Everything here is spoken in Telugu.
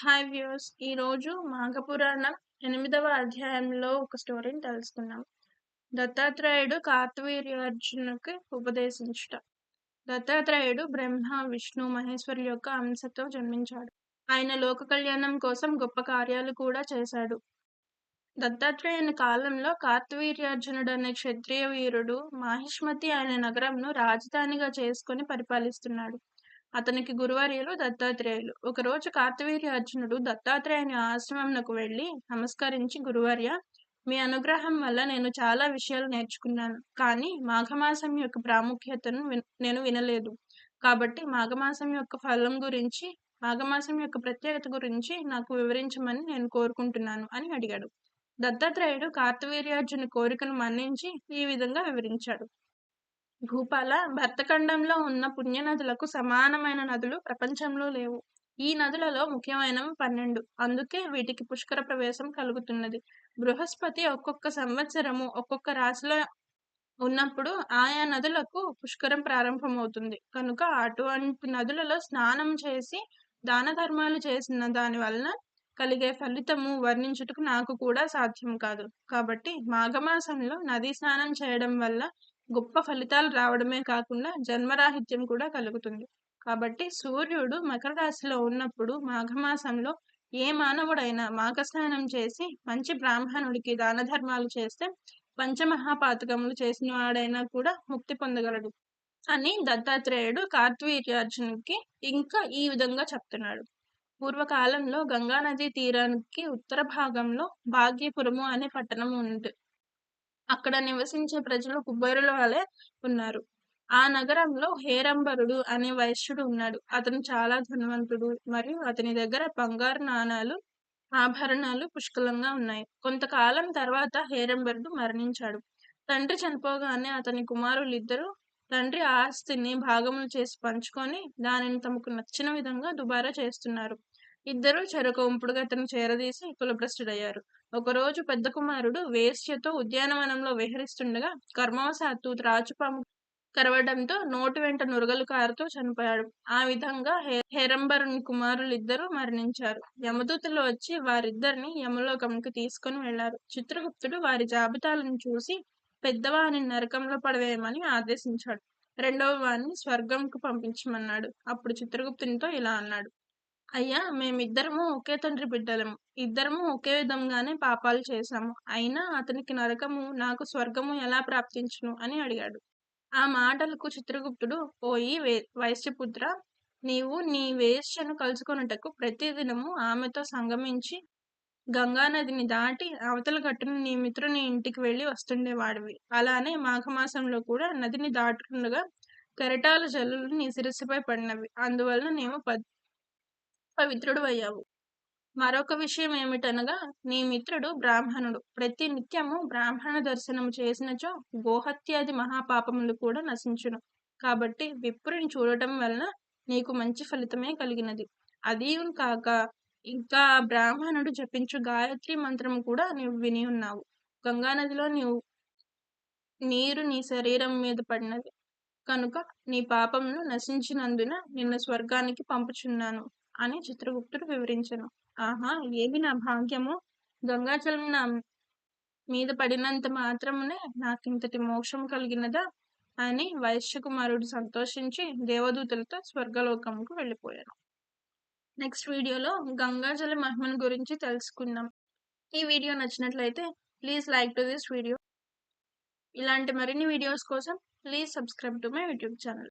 హాయ్ వ్యూస్ ఈరోజు మాఘపురాణం ఎనిమిదవ అధ్యాయంలో ఒక స్టోరీని తెలుసుకున్నాం దత్తాత్రేయుడు కార్తవీర్యార్జునుకి ఉపదేశించుట. దత్తాత్రేయుడు బ్రహ్మ విష్ణు మహేశ్వరు యొక్క అంశతో జన్మించాడు. ఆయన లోక కళ్యాణం కోసం గొప్ప కార్యాలు కూడా చేశాడు. దత్తాత్రేయుని కాలంలో కార్తవీర్యార్జునుడు అనే క్షత్రియ వీరుడు మాహిష్మతి అనే నగరంను రాజధానిగా చేసుకుని పరిపాలిస్తున్నాడు. అతనికి గురువర్యులు దత్తాత్రేయులు. ఒకరోజు కార్తవీర్య అర్జునుడు దత్తాత్రేయుని ఆశ్రమంకు వెళ్ళి నమస్కరించి గురువర్య మీ అనుగ్రహం వల్ల నేను చాలా విషయాలు నేర్చుకున్నాను. కానీ మాఘమాసం యొక్క ప్రాముఖ్యతను నేను వినలేదు. కాబట్టి మాఘమాసం యొక్క ఫలం గురించి మాఘమాసం యొక్క ప్రత్యేకత గురించి నాకు వివరించమని నేను కోరుకుంటున్నాను అని అడిగాడు. దత్తాత్రేయుడు కార్తవీర్యార్జుని కోరికను మన్నించి ఈ విధంగా వివరించాడు. భూపాల భర్తఖండంలో ఉన్న పుణ్యనదులకు సమానమైన నదులు ప్రపంచంలో లేవు. ఈ నదులలో ముఖ్యమైనవి పన్నెండు. అందుకే వీటికి పుష్కర ప్రవేశం కలుగుతున్నది. బృహస్పతి ఒక్కొక్క సంవత్సరము ఒక్కొక్క రాశిలో ఉన్నప్పుడు ఆయా నదులకు పుష్కరం ప్రారంభమవుతుంది. కనుక అటువంటి నదులలో స్నానం చేసి దాన ధర్మాలు చేసిన దాని వలన కలిగే ఫలితము వర్ణించుటకు నాకు కూడా సాధ్యం కాదు. కాబట్టి మాఘమాసంలో నదీ స్నానం చేయడం వల్ల గొప్ప ఫలితాలు రావడమే కాకుండా జన్మరాహిత్యం కూడా కలుగుతుంది. కాబట్టి సూర్యుడు మకర రాశిలో ఉన్నప్పుడు మాఘమాసంలో ఏ మానవుడైనా మాఘస్నానం చేసి మంచి బ్రాహ్మణుడికి దాన ధర్మాలు చేస్తే పంచమహాపాతకములు చేసిన వాడైనా కూడా ముక్తి పొందగలడు అని దత్తాత్రేయుడు కార్తవీర్యార్జునికి ఇంకా ఈ విధంగా చెప్తున్నాడు. పూర్వకాలంలో గంగానదీ తీరానికి ఉత్తర భాగంలో భాగ్యపురము అనే పట్టణం ఉంది అక్కడ నివసించే ప్రజలు కుబ్బేరుల వలె ఉన్నారు. ఆ నగరంలో హేరంబరుడు అనే వైశ్యుడు ఉన్నాడు. అతను చాలా ధనవంతుడు మరియు అతని దగ్గర బంగారు నాణాలు ఆభరణాలు పుష్కలంగా ఉన్నాయి. కొంతకాలం తర్వాత హేరంబరుడు మరణించాడు. తండ్రి చనిపోగానే అతని కుమారులు ఇద్దరు తండ్రి ఆస్తిని భాగములు చేసి పంచుకొని దానిని తమకు నచ్చిన విధంగా దుబారా చేస్తున్నారు. ఇద్దరు చెరొక ఉంపుడుగా అతను చేరదీసి కులభ్రష్టుడయ్యారు ఒకరోజు పెద్ద కుమారుడు వేశ్యతో ఉద్యానవనంలో విహరిస్తుండగా కర్మవశాత్తు త్రాచుపాము కరవడంతో నోటి వెంట నురగలు కారుతో చనిపోయాడు. ఆ విధంగా హేరంబరుని కుమారులిద్దరూ మరణించారు. యమదూతలు వచ్చి వారిద్దరిని యమలోకంకి తీసుకుని వెళ్ళారు చిత్రగుప్తుడు వారి జాబితాలను చూసి పెద్దవాని నరకంలో పడవేయమని ఆదేశించాడు. రెండవ వాణ్ణి స్వర్గంకు పంపించమన్నాడు. అప్పుడు చిత్రగుప్తునితో ఇలా అన్నాడు. అయ్యా మేమిద్దరము ఒకే తండ్రి బిడ్డలము ఇద్దరము ఒకే విధంగానే పాపాలు చేశాము. అయినా అతనికి నరకము నాకు స్వర్గము ఎలా ప్రాప్తించును అని అడిగాడు. ఆ మాటలకు చిత్రగుప్తుడు పోయి వైశ్యపుత్ర నీవు నీ వేశ్యను కలుసుకొనుటకు ప్రతిదినము ఆమెతో సంగమించి గంగానదిని దాటి అవతల గట్టును నీ మిత్రుని ఇంటికి వెళ్ళి వస్తుండేవాడివి. అలానే మాఘమాసంలో కూడా నదిని దాటుకుండగా కెరటాల జల్లులు నీ శిరస్సుపై పడినవి. అందువలన నేను పవిత్రుడు అయ్యావు. మరొక విషయం ఏమిటనగా నీ మిత్రుడు బ్రాహ్మణుడు. ప్రతి నిత్యము బ్రాహ్మణ దర్శనము చేసినచో గోహత్యాది మహాపాపములు కూడా నశించును. కాబట్టి విప్రుని చూడటం వలన నీకు మంచి ఫలితమే కలిగినది. అది కాక ఇంకా బ్రాహ్మణుడు జపించు గాయత్రి మంత్రం కూడా నీవు విని ఉన్నావు. గంగానదిలో నీవు నీరు నీ శరీరం మీద పడినది. కనుక నీ పాపమును నశించినందున నిన్ను స్వర్గానికి పంపుచున్నాను. అని చిత్రగుప్తుడు వివరించను. ఆహా ఏవి నా భాగ్యము? గంగాచలం నా మీద పడినంత మాత్రమునే నాకింతటి మోక్షం కలిగినదా అని వైశ్యకుమారుడు సంతోషించి దేవదూతలతో స్వర్గలోకంకు వెళ్ళిపోయాను. నెక్స్ట్ వీడియోలో గంగాజల మహిమను గురించి తెలుసుకుందాం. ఈ వీడియో నచ్చినట్లయితే please like to this video. ఇలాంటి మరిన్ని వీడియోస్ కోసం please subscribe to my YouTube channel.